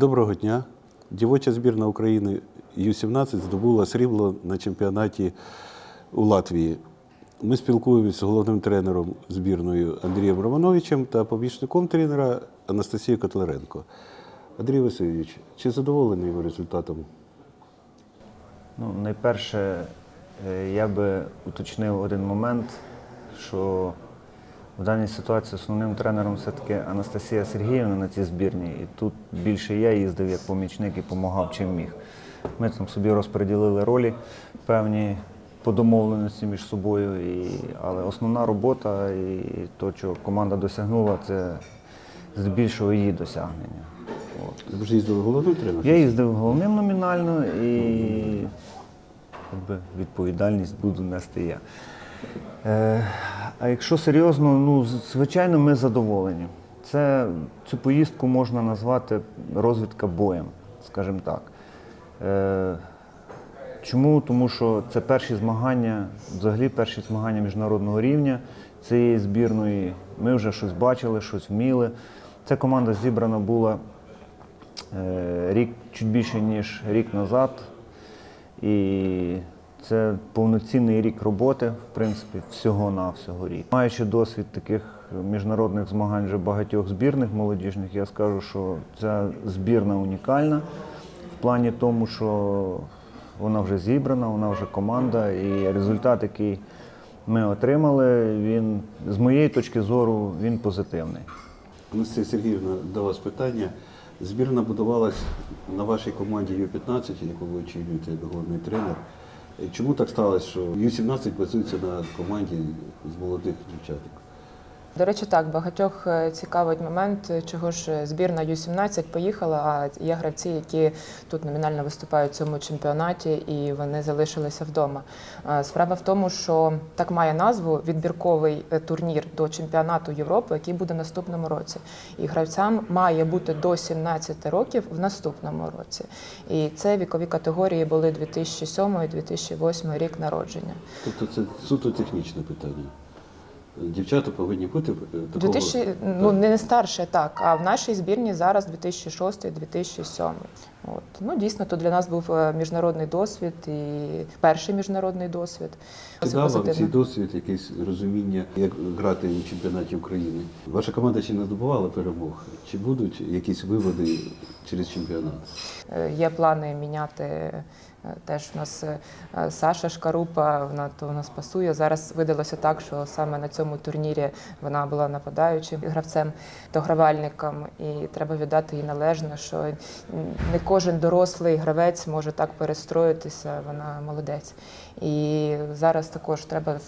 Доброго дня. Дівоча збірна України Ю-17 здобула срібло на чемпіонаті у Латвії. Ми спілкуємося з головним тренером збірною Андрієм Романовичем та помічником тренера Анастасією Котляренко. Андрій Васильович, чи задоволений ви результатом? Ну, найперше, е, я би уточнив один момент, що в даній ситуації основним тренером все-таки Анастасія Сергіївна на цій збірні. І тут більше я їздив як помічник і допомагав чим міг. Ми там собі розподілили ролі певні по домовленості між собою. І, але основна робота і то, що команда досягнула, це здебільшого її досягнення. От. Ви ж їздили головним тренером? Я їздив головним номінально і якби, відповідальність буду нести я. Е, а якщо серйозно, ну, звичайно, ми задоволені. Це, цю поїздку можна назвати розвідка боєм, скажімо так. Е, чому? Тому що це перші змагання, взагалі перші змагання міжнародного рівня цієї збірної. Ми вже щось бачили, щось вміли. Ця команда зібрана була е, рік чуть більше, ніж рік назад. І це повноцінний рік роботи, в принципі, всього-навсього рік. Маючи досвід таких міжнародних змагань вже багатьох збірних молодіжних, я скажу, що ця збірна унікальна в плані тому, що вона вже зібрана, вона вже команда, і результат, який ми отримали, він з моєї точки зору він позитивний. Анастасія Сергіївна, до вас питання. Збірна будувалась на вашій команді Ю-15, яку ви очолюєте як головний тренер. Чому так сталося, що Ю-17 базується на команді з молодих дівчаток? До речі, так, багатьох е, цікавить момент, е, чого ж е, збірна Ю-17 поїхала, а є гравці, які тут номінально виступають в цьому чемпіонаті, і вони залишилися вдома. Справа в тому, що так має назву відбірковий турнір до чемпіонату Європи, який буде наступному році. І гравцям має бути до 17 років в наступному році. І це вікові категорії були 2007 і 2008 рік народження. Тобто це суто технічне питання. Дівчата повинні бути е, такого... 2000, ну не старше, так. А в нашій збірні зараз 2006-2007. От. Ну, дійсно, то для нас був е, міжнародний досвід і перший міжнародний досвід. Це дав вам цей досвід, якесь розуміння, як грати у чемпіонаті України? Ваша команда ще не здобувала перемог? Чи будуть якісь виводи через чемпіонат? Е, Є плани міняти. е, Теж у нас Саша Шкарупа, вона то у нас пасує. Зараз видалося так, що саме на цьому турнірі вона була нападаючим гравцем, догравальником, і треба віддати їй належне, що не кожен дорослий гравець може так перестроїтися. Вона молодець. І зараз також треба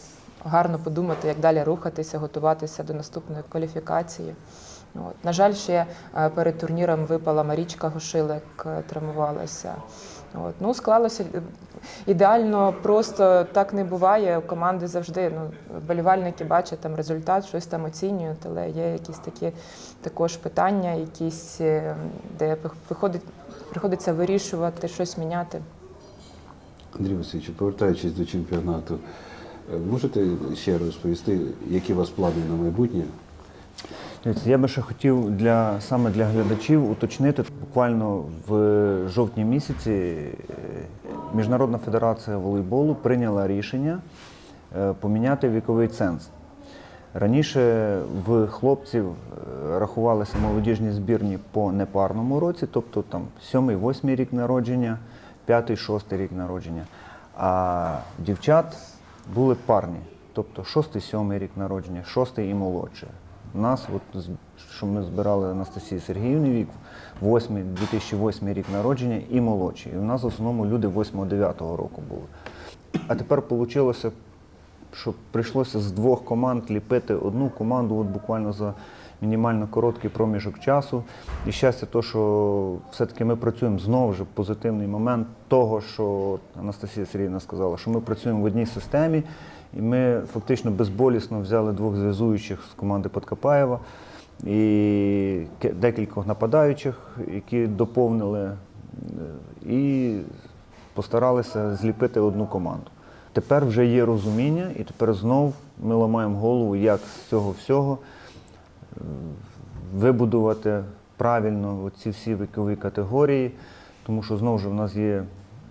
гарно подумати, як далі рухатися, готуватися до наступної кваліфікації. От. На жаль, ще е, перед турніром випала Марічка Гошилек, е, травмувалася. От. Ну, склалося е, ідеально, просто так не буває. У команди завжди ну, вболівальники бачать там результат, щось там оцінюють, але є якісь такі також питання, якісь, де виходить, приходиться вирішувати, щось міняти. Андрій Васильович, повертаючись до чемпіонату, е, можете ще розповісти, які у вас плани на майбутнє? Я би ще хотів для саме для глядачів уточнити буквально в жовтні місяці е, Міжнародна федерація волейболу прийняла рішення е, поміняти віковий ценз. Раніше в хлопців е, рахувалися молодіжні збірні по непарному році, тобто там 7-8 рік народження, 5-6 рік народження. А дівчат були парні, тобто 6-7 рік народження, 6 і молодше. У нас, от, що ми збирали Анастасії Сергіївни вік, 8, 2008 рік народження і молодші. І у нас в основному люди 8-9 року були. А тепер вийшло, що прийшлося з двох команд ліпити одну команду от буквально за мінімально короткий проміжок часу. І щастя, то, що все-таки ми працюємо знову ж позитивний момент того, що Анастасія Сергіївна сказала, що ми працюємо в одній системі, і ми фактично безболісно взяли двох зв'язуючих з команди Подкопаєва і декількох нападаючих, які доповнили е, і постаралися зліпити одну команду. Тепер вже є розуміння, і тепер знов ми ламаємо голову, як з цього всього вибудувати правильно ці всі вікові категорії, тому що знову ж у нас є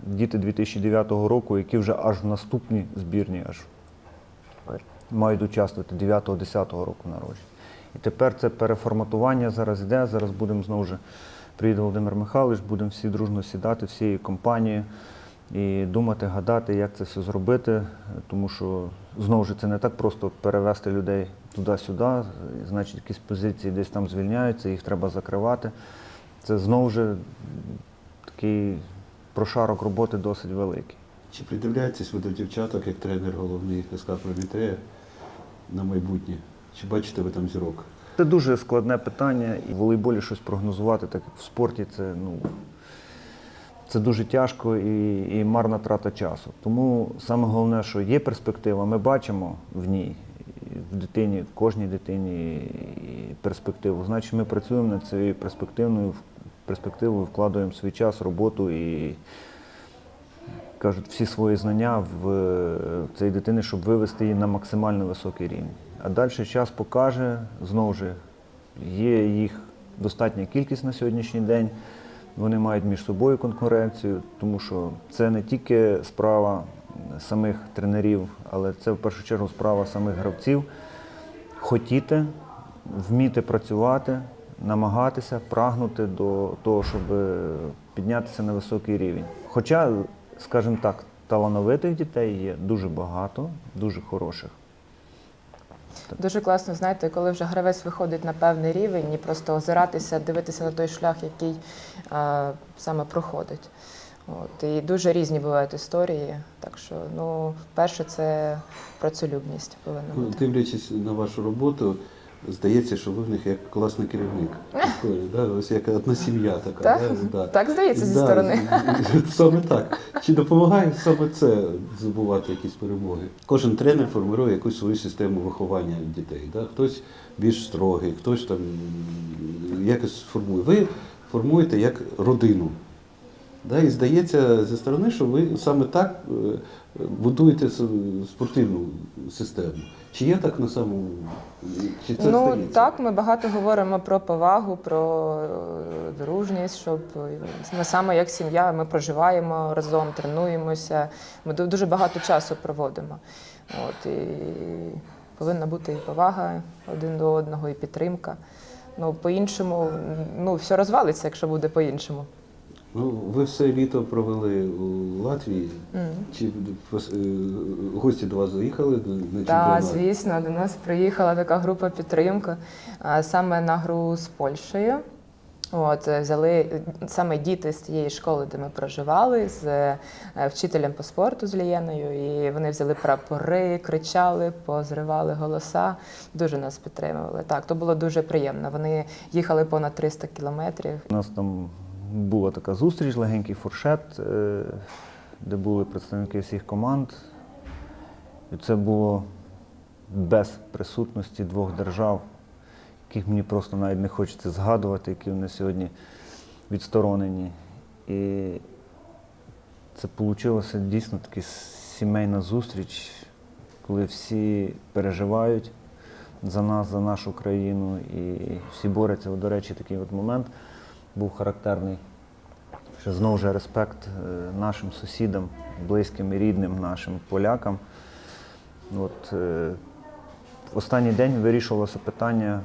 діти 2009 року, які вже аж в наступній збірні аж мають участвувати 9-10 року народження. І тепер це переформатування зараз йде. Зараз будемо знову ж приїде Володимир Михайлович, будемо всі дружно сідати, всією компанією і думати, гадати, як це все зробити. Тому що знову ж це не так просто перевести людей туди-сюди, значить, якісь позиції десь там звільняються, їх треба закривати. Це знову ж такий прошарок роботи досить великий. Чи придивляєтесь ви до дівчаток як тренер головний СК Прометея на майбутнє? Чи бачите ви там зірок? Це дуже складне питання, і в волейболі щось прогнозувати, так як в спорті, це ну. Це дуже тяжко і, і марна трата часу. Тому саме головне, що є перспектива, ми бачимо в ній, в дитині, в кожній дитині перспективу. Значить, ми працюємо над цією перспективною перспективою, вкладаємо свій час, роботу і кажуть, всі свої знання в е, цій дитини, щоб вивести її на максимально високий рівень. А далі час покаже, знову ж є їх достатня кількість на сьогоднішній день. Вони мають між собою конкуренцію, тому що це не тільки справа самих тренерів, але це в першу чергу справа самих гравців. Хотіти, вміти працювати, намагатися, прагнути до того, щоб піднятися на високий рівень. Хоча, скажімо так, талановитих дітей є дуже багато, дуже хороших. Дуже класно, знаєте, коли вже гравець виходить на певний рівень і просто озиратися, дивитися на той шлях, який а, саме проходить. От, і дуже різні бувають історії. Так що, ну, перше, це працелюбність повинна Ну, бути. Дивлячись на вашу роботу, здається, що ви в них як класний керівник. школі, да? Ось як одна сім'я така. Так? Да? Да. Так здається зі Да, сторони. Саме так. Чи допомагає саме це здобувати якісь перемоги? Кожен тренер формує якусь свою систему виховання дітей. Да? Хтось більш строгий, хтось там якось формує. Ви формуєте як родину. Да, і здається зі сторони, що ви саме так е, будуєте спортивну систему. Чи є так на самому? Чи це ну здається? так, ми багато говоримо про повагу, про е, дружність, щоб е, ми саме як сім'я ми проживаємо разом, тренуємося. Ми дуже багато часу проводимо. От і повинна бути і повага один до одного, і підтримка. Ну, по-іншому, ну, все розвалиться, якщо буде по-іншому. Ну, ви все літо провели у Латвії. Мгм. Чи пос- е, гості до вас заїхали на Так, чемпіонат? звісно, до нас приїхала така група підтримки саме на гру з Польщею. От, е, взяли е, саме діти з тієї школи, де ми проживали, з е, вчителем по спорту з Лієною, і вони взяли прапори, кричали, позривали голоса, дуже нас підтримували. Так, то було дуже приємно. Вони їхали понад 300 кілометрів. У нас там була така зустріч, легенький фуршет, е, де були представники всіх команд. І це було без присутності двох держав, яких мені просто навіть не хочеться згадувати, які вони сьогодні відсторонені. І це вийшло дійсно така сімейна зустріч, коли всі переживають за нас, за нашу країну, і всі борються. До речі, такий от момент був характерний. Що знову ж респект е, нашим сусідам, близьким і рідним нашим полякам. От, е, в останній день вирішувалося питання,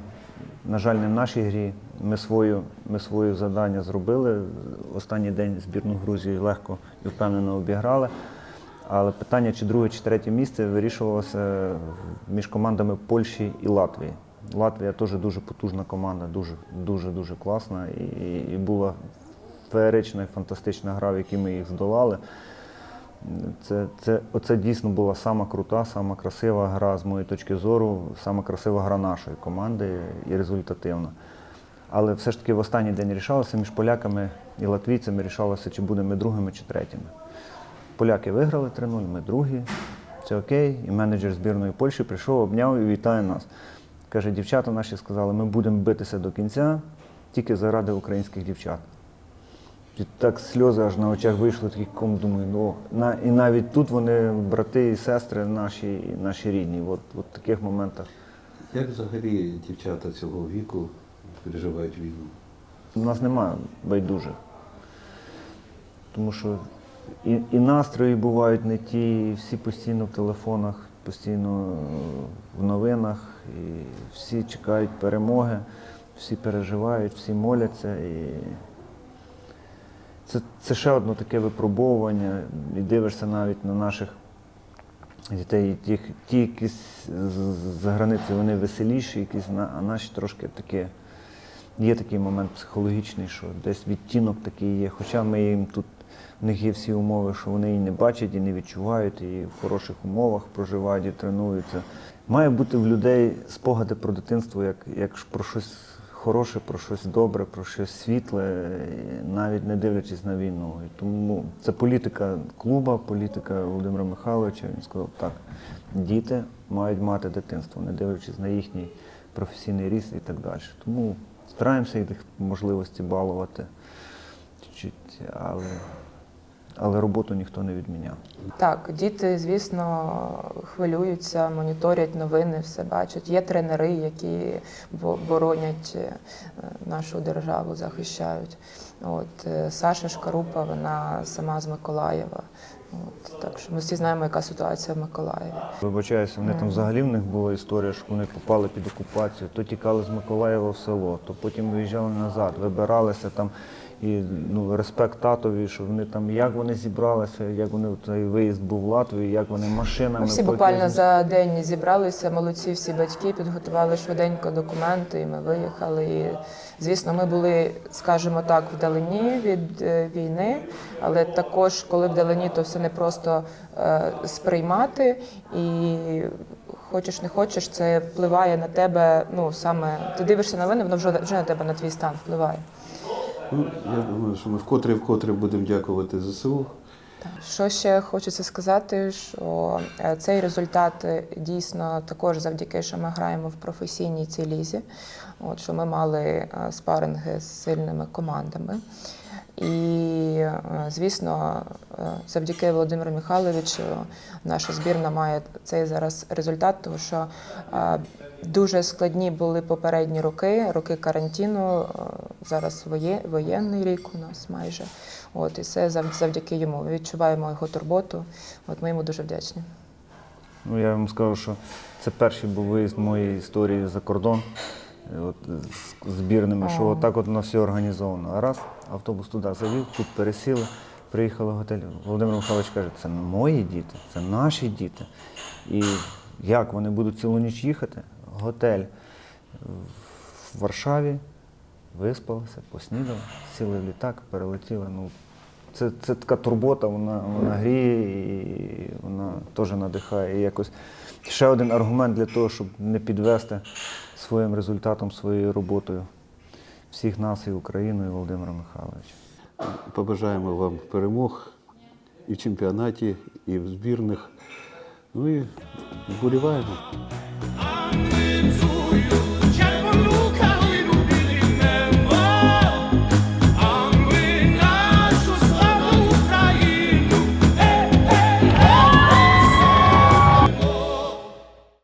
на жаль, не в нашій грі. Ми свою, ми свою завдання зробили. Останній день збірну Грузії легко і впевнено обіграли. Але питання, чи друге, чи третє місце вирішувалося між командами Польщі і Латвії. Латвія теж дуже потужна команда, дуже дуже дуже класна. І, і була феєрична і фантастична гра, в якій ми їх здолали. Це, це, оце дійсно була сама крута, сама красива гра з моєї точки зору, сама красива гра нашої команди і результативна. Але все ж таки в останній день рішалося між поляками і латвійцями рішалося, чи будемо ми другими чи третіми. Поляки виграли 3-0, ми другі. Це окей. І менеджер збірної Польщі прийшов, обняв і вітає нас. Каже, дівчата наші сказали, ми будемо битися до кінця тільки заради українських дівчат. І так сльози аж на очах вийшли, такий ком, думаю, ну на, і навіть тут вони брати і сестри наші, і наші рідні. От, от в таких моментах. Як взагалі дівчата цього віку переживають війну? У нас немає байдужих. Тому що і, і настрої бувають не ті, і всі постійно в телефонах, постійно в новинах, всі чекають перемоги, всі переживають, всі моляться. І це, це ще одне таке випробовування. І дивишся навіть на наших дітей, і тих, ті якісь з- з- за границею вони веселіші, якісь, а наші трошки такі. Є такий момент психологічний, що десь відтінок такий є. Хоча ми їм тут, в них є всі умови, що вони і не бачать, і не відчувають, і в хороших умовах проживають і тренуються. Має бути в людей спогади про дитинство, як, як про щось хороше, про щось добре, про щось світле, навіть не дивлячись на війну. І тому це політика клуба, політика Володимира Михайловича. Він сказав, так, діти мають мати дитинство, не дивлячись на їхній професійний ріст і так далі. Тому стараємося їх можливості балувати чуть-чуть, але, але роботу ніхто не відміняв. Так, діти, звісно, хвилюються, моніторять новини, все бачать. Є тренери, які боронять е, нашу державу, захищають. От е, Саша Шкарупа, вона сама з Миколаєва. От, так що ми всі знаємо, яка ситуація в Миколаєві. Вибачаюся, вони там взагалі в них була історія, що вони попали під окупацію, то тікали з Миколаєва в село, то потім виїжджали назад, вибиралися там. І ну, респект татові, що вони там, як вони зібралися, як вони цей виїзд був в Латвію, як вони машинами. Ми всі потім- буквально за день зібралися, молодці всі батьки, підготували швиденько документи, і ми виїхали. І, звісно, ми були, скажімо так, вдалині від е, війни, але також, коли вдалині, то все не просто е, сприймати. І хочеш не хочеш, це впливає на тебе. Ну саме ти дивишся новини, воно вже, вже на тебе на твій стан впливає. Ну, я думаю, що ми вкотре вкотре будемо дякувати ЗСУ. Що ще хочеться сказати, що е, цей результат е, дійсно також завдяки, що ми граємо в професійній цій лізі, от що ми мали спаринги з сильними командами. І, е, звісно, е, завдяки Володимиру Михайловичу наша збірна має цей зараз результат, тому що е, дуже складні були попередні роки, роки карантину. Зараз воєнний рік у нас майже. От і це завдяки йому. Ми відчуваємо його турботу. От ми йому дуже вдячні. Ну, я вам скажу, що це перший був виїзд моєї історії за кордон от, з збірними, що отак от на все організовано. А раз автобус туди завів, тут пересіли, приїхали в готель. Володимир Михайлович каже, це мої діти, це наші діти. І як вони будуть цілу ніч їхати? Готель в Варшаві, виспалися, поснідали, сіли в літак, перелетіли. Ну, це, це така турбота, вона, вона гріє і вона теж надихає. І якось ще один аргумент для того, щоб не підвести своїм результатом, своєю роботою всіх нас і Україну, і Володимира Михайловича. Побажаємо вам перемог і в чемпіонаті, і в збірних. Ну і вболіваємо.